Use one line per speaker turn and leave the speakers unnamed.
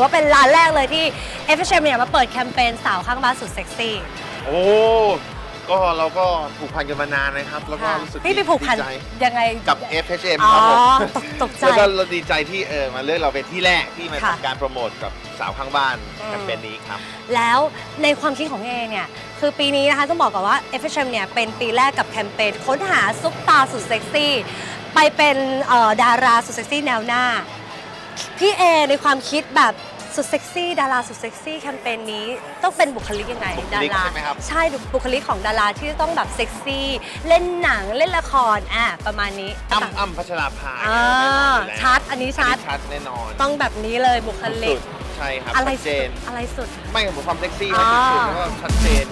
ว่าเป็นร้านแรกเลยที่ FHM เนี่ยมาเปิดแคมเปญสาวข้างบ้านสุดเซ็กซี่
โอ้ก็เราก็ผูกพันกันมานานนะครับ แล้วก็
ค่ะ
รู้สึก
พี่ไปผูกพัน
ดีใจ
ยังไง
กับ FHM
อ๋อ
ครับผม
ตกตกใจ
แล้วก็เราดีใจที่เออมาเลือกเราเป็นที่แรกที่มา
ค่ะ
ทำการโปรโมทกับสาวข้างบ้าน
อืม
แคมเปญนี้ครับ
แล้วในความคิดของพี่เอเนี่ย คือปีนี้นะคะต้องบอกก่อนว่า FHM เนี่ยเป็นปีแรกกับแคมเปญค้นหาซุปตาสุดเซ็กซี่ ไปเป็นเอ่อดาราสุดเซ็กซี่แนวหน้า พี่เอในความคิดแบบสุดเซ็กซี่ดาราสุดเซ็กซี่แคมเปญนี้ต้องเป็นบุคลิกยังไง
บุค
ดา
ลิก
รา
ใช่ไหมครับ
ใช่บุคลิกของดาราที่ต้องแบบเซ็กซี่เล่นหนังเล่นละครอะประมาณนี้
อ้ำอ้ำพัชราภา
อ่า
แน่นอนอยู่แล้ว
ชัดอันนี้ชัด
ชัดแน่นอน
ต้องแบบนี้เลยบุคลิ
สุ
ก
ดใช่ครับ
อะไร
ชัดเจ
สุด
น
อะไรสุด
ไม่กับความเซ็กซี่
อ่า
นะสุดๆแล้วก็ชัดเจนแน่นอน